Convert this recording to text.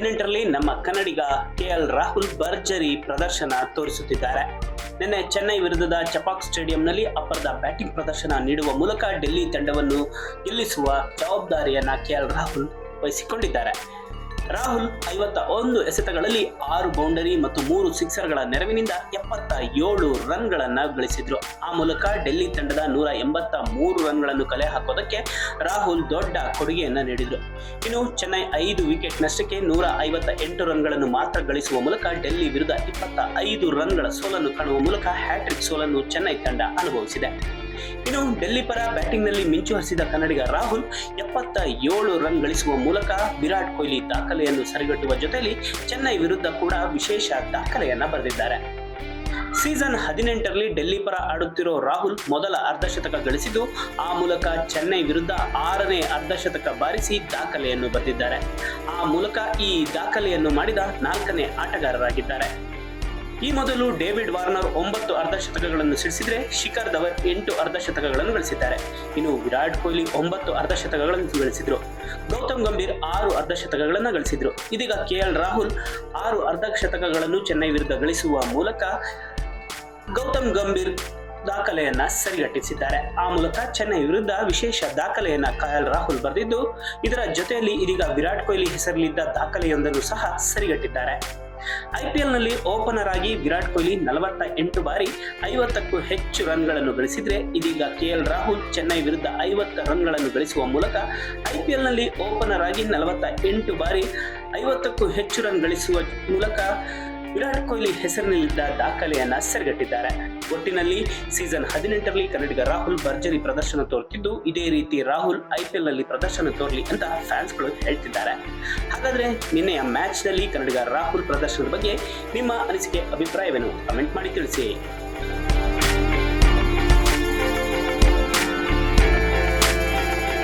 ನಮ್ಮ ಕನ್ನಡಿಗ K L Rahul ಭರ್ಜರಿ ಪ್ರದರ್ಶನ ತೋರಿಸುತ್ತಿದ್ದಾರೆ. ನಿನ್ನೆ ಚೆನ್ನೈ ವಿರುದ್ಧದ ಚಪಾಕ್ ಸ್ಟೇಡಿಯಂನಲ್ಲಿ ಅಬ್ಬರದ ಬ್ಯಾಟಿಂಗ್ ಪ್ರದರ್ಶನ ನೀಡುವ ಮೂಲಕ ಡೆಲ್ಲಿ ತಂಡವನ್ನು ಗೆಲ್ಲಿಸುವ ಜವಾಬ್ದಾರಿಯನ್ನು ಕೆ ಎಲ್ ರಾಹುಲ್ ವಹಿಸಿಕೊಂಡಿದ್ದಾರೆ. ರಾಹುಲ್ ಐವತ್ತ ಒಂದು ಎಸೆತಗಳಲ್ಲಿ ಆರು ಬೌಂಡರಿ ಮತ್ತು ಮೂರು ಸಿಕ್ಸರ್ಗಳ ನೆರವಿನಿಂದ ಎಪ್ಪತ್ತ ಏಳು ರನ್ಗಳನ್ನ ಗಳಿಸಿದ್ರು. ಆ ಮೂಲಕ ಡೆಲ್ಲಿ ತಂಡದ ನೂರ ಎಂಬತ್ತ ಮೂರು ರನ್ಗಳನ್ನು ಕಲೆ ಹಾಕೋದಕ್ಕೆ ರಾಹುಲ್ ದೊಡ್ಡ ಕೊಡುಗೆಯನ್ನ ನೀಡಿದ್ರು. ಇನ್ನು ಚೆನ್ನೈ ಐದು ವಿಕೆಟ್ ನಷ್ಟಕ್ಕೆ ನೂರ ಐವತ್ತ ಎಂಟು ರನ್ಗಳನ್ನು ಮಾತ್ರ ಗಳಿಸುವ ಮೂಲಕ ಡೆಲ್ಲಿ ವಿರುದ್ಧ ಇಪ್ಪತ್ತ ಐದು ರನ್ಗಳ ಸೋಲನ್ನು ಕಾಣುವ ಮೂಲಕ ಹ್ಯಾಟ್ರಿಕ್ ಸೋಲನ್ನು ಚೆನ್ನೈ ತಂಡ ಅನುಭವಿಸಿದೆ. ಇನ್ನು ಡೆಲ್ಲಿ ಪರ ಬ್ಯಾಟಿಂಗ್ನಲ್ಲಿ ಮಿಂಚು ಹರಿಸಿದ ಕನ್ನಡಿಗ ರಾಹುಲ್ ಎಪ್ಪತ್ತ ಏಳು ರನ್ ಗಳಿಸುವ ಮೂಲಕ ವಿರಾಟ್ ಕೊಹ್ಲಿ ದಾಖಲೆಯನ್ನು ಸರಿಗಟ್ಟುವ ಜೊತೆಯಲ್ಲಿ ಚೆನ್ನೈ ವಿರುದ್ಧ ಕೂಡ ವಿಶೇಷ ದಾಖಲೆಯನ್ನ ಬರೆದಿದ್ದಾರೆ. ಸೀಸನ್ ಹದಿನೆಂಟರಲ್ಲಿ ಡೆಲ್ಲಿ ಪರ ಆಡುತ್ತಿರೋ ರಾಹುಲ್ ಮೊದಲ ಅರ್ಧಶತಕ ಗಳಿಸಿದ್ದು, ಆ ಮೂಲಕ ಚೆನ್ನೈ ವಿರುದ್ಧ ಆರನೇ ಅರ್ಧಶತಕ ಬಾರಿಸಿ ದಾಖಲೆಯನ್ನು ಬರೆದಿದ್ದಾರೆ. ಆ ಮೂಲಕ ಈ ದಾಖಲೆಯನ್ನು ಮಾಡಿದ ನಾಲ್ಕನೇ ಆಟಗಾರರಾಗಿದ್ದಾರೆ. ಈ ಮೊದಲು ಡೇವಿಡ್ ವಾರ್ನರ್ ಒಂಬತ್ತು ಅರ್ಧಶತಕಗಳನ್ನು ಸಿಡಿಸಿದ್ರೆ ಶಿಖರ್ ಧವನ್ ಎಂಟು ಅರ್ಧಶತಕಗಳನ್ನು ಗಳಿಸಿದ್ದಾರೆ. ಇನ್ನು ವಿರಾಟ್ ಕೊಹ್ಲಿ ಒಂಬತ್ತು ಅರ್ಧಶತಕಗಳನ್ನು ಗಳಿಸಿದ್ರು. ಗೌತಮ್ ಗಂಭೀರ್ ಆರು ಅರ್ಧಶತಕಗಳನ್ನು ಗಳಿಸಿದ್ರು. ಇದೀಗ ಕೆ ಎಲ್ ರಾಹುಲ್ ಆರು ಅರ್ಧಶತಕಗಳನ್ನು ಚೆನ್ನೈ ವಿರುದ್ಧ ಗಳಿಸುವ ಮೂಲಕ ಗೌತಮ್ ಗಂಭೀರ್ ದಾಖಲೆಯನ್ನ ಸರಿಗಟ್ಟಿಸಿದ್ದಾರೆ. ಆ ಮೂಲಕ ಚೆನ್ನೈ ವಿರುದ್ಧ ವಿಶೇಷ ದಾಖಲೆಯನ್ನ ಕಾಯಲ್ ರಾಹುಲ್ ಬರೆದಿದ್ದು, ಇದರ ಜೊತೆಯಲ್ಲಿ ಇದೀಗ ವಿರಾಟ್ ಕೊಹ್ಲಿ ಹೆಸರಲ್ಲಿದ್ದ ದಾಖಲೆಯೊಂದನ್ನು ಸಹ ಸರಿಗಟ್ಟಿದ್ದಾರೆ. ಐಪಿಎಲ್ನಲ್ಲಿ ಓಪನರ್ ಆಗಿ ವಿರಾಟ್ ಕೊಹ್ಲಿ ನಲವತ್ತ ಎಂಟು ಬಾರಿ ಐವತ್ತಕ್ಕೂ ಹೆಚ್ಚು ರನ್ಗಳನ್ನು ಗಳಿಸಿದ್ರೆ ಇದೀಗ ಕೆಎಲ್ ರಾಹುಲ್ ಚೆನ್ನೈ ವಿರುದ್ಧ ಐವತ್ತು ರನ್ಗಳನ್ನು ಗಳಿಸುವ ಮೂಲಕ ಐಪಿಎಲ್ನಲ್ಲಿ ಓಪನರ್ ಆಗಿ ನಲವತ್ತ ಎಂಟು ಬಾರಿ ಐವತ್ತಕ್ಕೂ ಹೆಚ್ಚು ರನ್ ಗಳಿಸುವ ಮೂಲಕ ವಿರಾಟ್ ಕೊಹ್ಲಿ ಹೆಸರಿನಲ್ಲಿದ್ದ ದಾಖಲೆಯನ್ನ ಸೆರೆಗಟ್ಟಿದ್ದಾರೆ. ಒಟ್ಟಿನಲ್ಲಿ ಸೀಸನ್ ಹದಿನೆಂಟರಲ್ಲಿ ಕನ್ನಡಿಗ ರಾಹುಲ್ ಭರ್ಜರಿ ಪ್ರದರ್ಶನ ತೋರುತ್ತಿದ್ದು ಇದೇ ರೀತಿ ರಾಹುಲ್ ಐಪಿಎಲ್ನಲ್ಲಿ ಪ್ರದರ್ಶನ ತೋರಲಿ ಅಂತ ಫ್ಯಾನ್ಸ್ಗಳು ಹೇಳ್ತಿದ್ದಾರೆ. ಹಾಗಾದ್ರೆ ನಿನ್ನೆಯ ಮ್ಯಾಚ್ನಲ್ಲಿ ಕನ್ನಡಿಗ ರಾಹುಲ್ ಪ್ರದರ್ಶನದ ಬಗ್ಗೆ ನಿಮ್ಮ ಅನಿಸಿಕೆ ಅಭಿಪ್ರಾಯವೇನು? ಕಮೆಂಟ್ ಮಾಡಿ ತಿಳಿಸಿ.